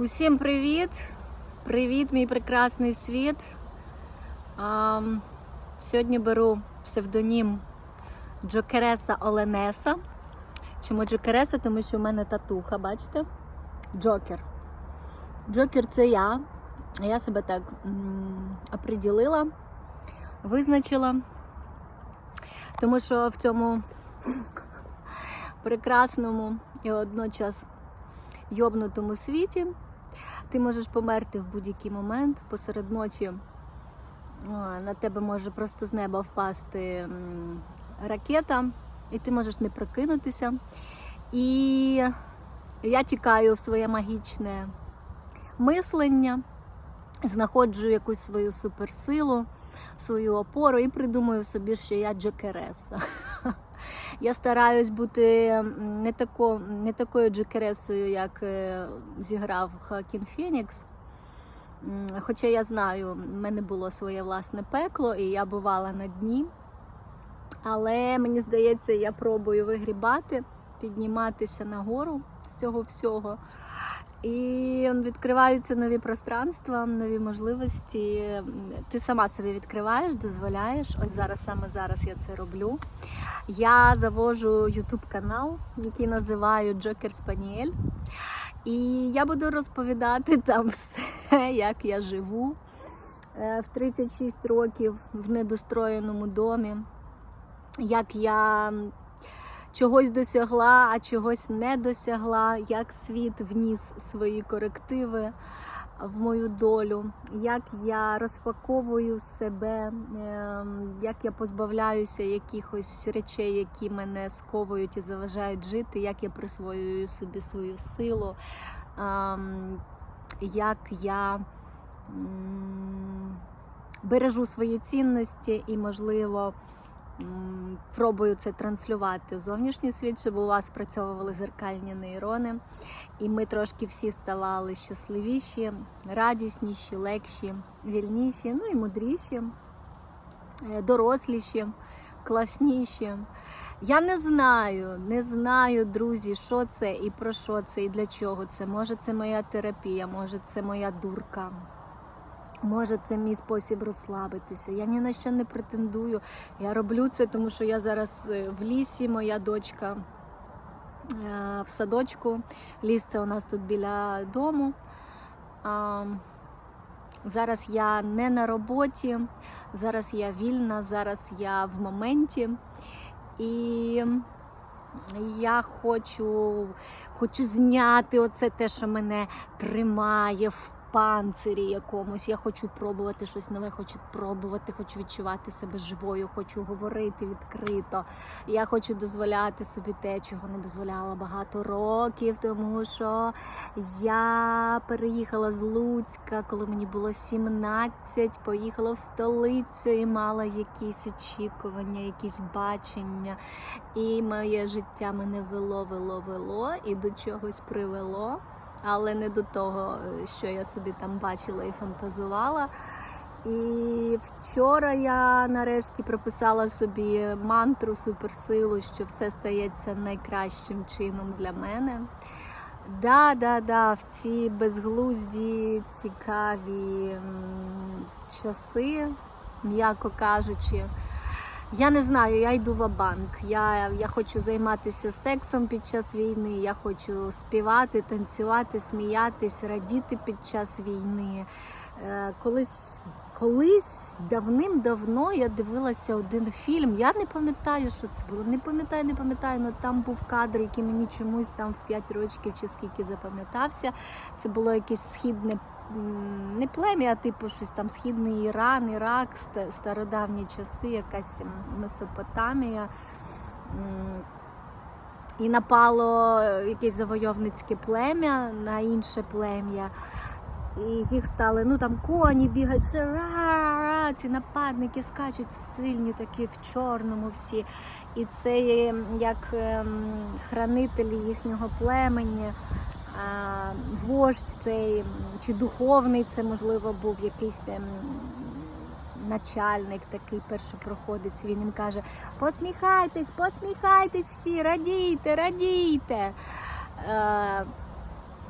Усім привіт! Привіт, мій прекрасний світ. Сьогодні беру псевдонім Джокереса Оленеса. Чому Джокереса? Тому що в мене татуха, бачите? Джокер. Джокер це я. Я себе так оприділила, визначила. Тому що в цьому прекрасному і водночас йобнутому світі ти можеш померти в будь-який момент посеред ночі. На тебе може просто з неба впасти ракета, і ти можеш не прокинутися. І я тікаю в своє магічне мислення, знаходжу якусь свою суперсилу, свою опору і придумую собі, що я Джокереса. Я стараюсь бути не, тако, не такою джекересою, як е, зіграв Хакін Фенікс. Хоча я знаю, в мене було своє власне пекло, і я бувала на дні. Але мені здається, я пробую вигрібати, підніматися нагору з цього всього. І відкриваються нові пространства, нові можливості. Ти сама собі відкриваєш, дозволяєш. Ось зараз, саме зараз я це роблю. Я завожу YouTube канал, який називаю Джокер Спаніель. І я буду розповідати там все, як я живу е, в 36 років в недостроєному домі, як я чогось досягла, а чогось не досягла, як світ вніс свої корективи в мою долю, як я розпаковую себе, ем, як я позбавляюся якихось речей, які мене сковують і заважають жити, як я присвоюю собі свою силу, ем, як я бережу свої цінності і, можливо, пробую це транслювати в зовнішній світ, щоб у вас спрацьовували зеркальні нейрони, і ми трошки всі ставали щасливіші, радісніші, легші, вільніші, ну і мудріші, е, доросліші, класніші. Я не знаю, не знаю, друзі, що це і про що це, і для чого це. Може, це моя терапія, може, це моя дурка. Може, це мій спосіб розслабитися. Я ні на що не претендую. Я роблю це, тому що я зараз е, в лісі, моя дочка е, в садочку. Ліс це у нас тут біля дому. Зараз я не на роботі, зараз я вільна, зараз я в моменті. І я хочу, хочу зняти оце те, що мене тримає в панцирі якомусь. Я хочу пробувати щось нове, хочу пробувати, хочу відчувати себе живою, хочу говорити відкрито. Я хочу дозволяти собі те, чого не дозволяла багато років, тому що я переїхала з Луцька, коли мені було 17, поїхала в столицю і мала якісь очікування, якісь бачення. І моє життя мене вело, вело, вело і до чогось привело але не до того, що я собі там бачила і фантазувала. І вчора я нарешті прописала собі мантру, суперсилу, що все стається найкращим чином для мене. Да, да, да, в ці безглузді, цікаві часи, м'яко кажучи. Я не знаю, я йду в банк. Я, я хочу займатися сексом під час війни. Я хочу співати, танцювати, сміятись, радіти під час війни. Е, Колись, колись давним-давно я дивилася один фільм. Я не пам'ятаю, що це було. Не пам'ятаю, не пам'ятаю, але там був кадр, який мені чомусь там в 5 років чи скільки запам'ятався. Це було якесь східне не плем'я, а типу щось там східний Іран, Ірак, стародавні часи, якась Месопотамія. І напало якесь завойовницьке плем'я на інше плем'я. І їх стали, ну там коні бігають, все ра-ра-ра, ці нападники скачуть сильні, такі в чорному всі. І це як ем, хранителі їхнього племені, вождь цей, чи духовний, це можливо був якийсь ем, начальник, такий першопроходець. Він їм каже: посміхайтесь, посміхайтесь всі, радійте, радійте.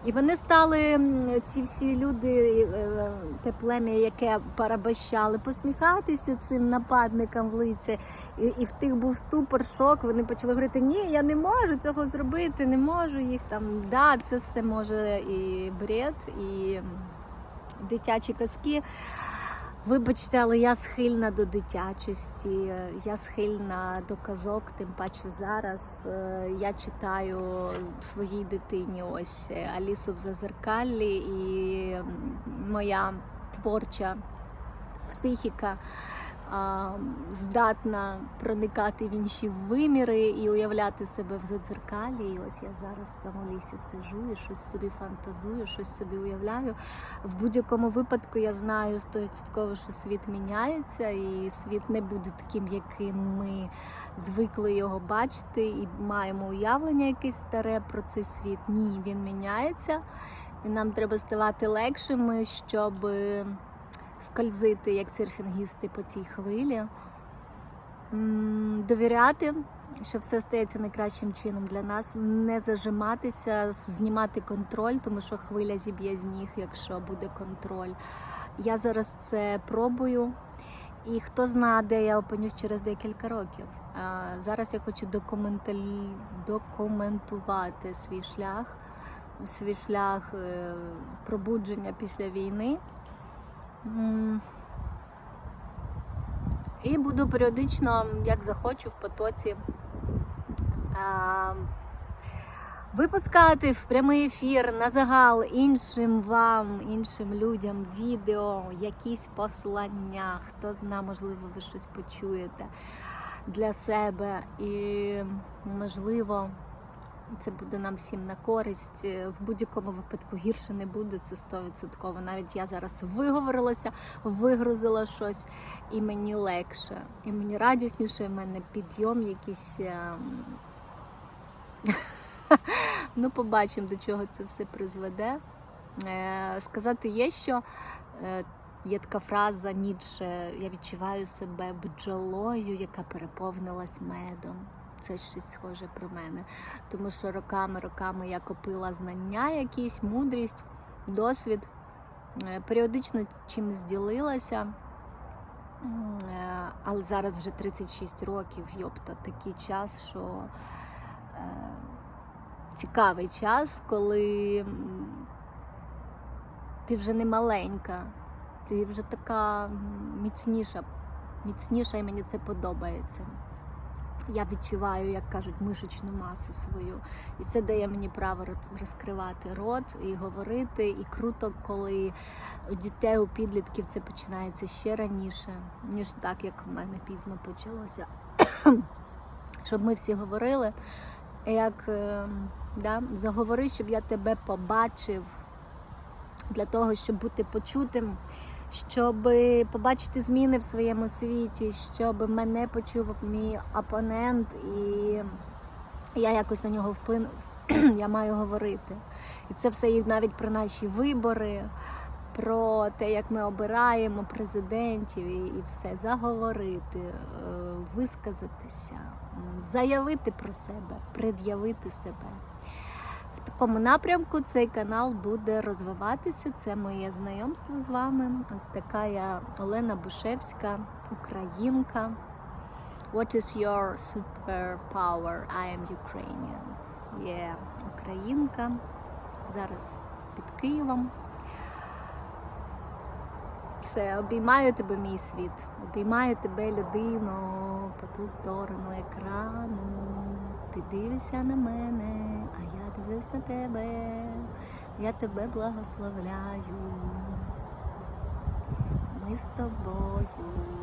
Е, І вони стали ці всі люди, е, те плем'я, яке парабащали, посміхатися цим нападникам в лице. І, і в тих був ступор, шок. Вони почали говорити: ні, я не можу цього зробити, не можу їх там. Да, це все може і бред, і дитячі казки. Вибачте, але я схильна до дитячості, я схильна до казок, тим паче зараз е, я читаю своїй дитині ось е, Алісу в Зазеркаллі, і моя творча психіка здатна проникати в інші виміри і уявляти себе в зазеркалі. І ось я зараз в цьому лісі сижу і щось собі фантазую, щось собі уявляю. В будь-якому випадку я знаю стовідсотково, що світ міняється, і світ не буде таким, яким ми звикли його бачити, і маємо уявлення якесь старе про цей світ. Ні, він міняється, і нам треба ставати легшими, щоб скользити як серфінгісти по цій хвилі. Довіряти, що все стається найкращим чином для нас, не зажиматися, знімати контроль, тому що хвиля зіб'є з ніг, якщо буде контроль. Я зараз це пробую, і хто знає, де я опинюсь через декілька років. Зараз я хочу документувати свій шлях, свій шлях е, пробудження після війни. І буду періодично, як захочу, в потоці випускати в прямий ефір на загал іншим вам, іншим людям відео, якісь послання. Хто зна, можливо, ви щось почуєте для себе. І можливо. Це буде нам всім на користь. Е, В будь-якому випадку гірше не буде, це стовідсотково. Навіть я зараз виговорилася, вигрузила щось, і мені легше, і мені радісніше, і в мене підйом якийсь. ем, Ну, побачимо, до чого це все призведе. Е, Сказати є, що е, є така фраза Ніцше, я відчуваю себе бджолою, яка переповнилась медом. Це щось схоже про мене. Тому що роками, роками я копила знання, якісь, мудрість, досвід. Е, Періодично чимось ділилася. Е, Але зараз вже 36 років, йопта, такий час, що е, цікавий час, коли ти вже не маленька, ти вже така міцніша, міцніша, і мені це подобається. Я відчуваю, як кажуть, мишечну масу свою. І це дає мені право розкривати рот і говорити. І круто, коли у дітей, у підлітків це починається ще раніше, ніж так, як в мене пізно почалося. Щоб ми всі говорили, як е, да, заговори, щоб я тебе побачив для того, щоб бути почутим, щоб побачити зміни в своєму світі, щоб мене почув мій опонент, і я якось на нього вплину. Я маю говорити. І це все і навіть про наші вибори, про те, як ми обираємо президентів і, все заговорити, е, висказатися, заявити про себе, пред'явити себе. В такому напрямку цей канал буде розвиватися. Це моє знайомство з вами. Ось така я Олена Бушевська, українка. What is your superpower? I am Ukrainian. Є українка. Зараз під Києвом. Все, обіймаю тебе, мій світ. Обіймаю тебе, людину, по ту сторону екрану. Ти дивишся на мене, а я дивлюсь на тебе. Я тебе благословляю. Ми з тобою.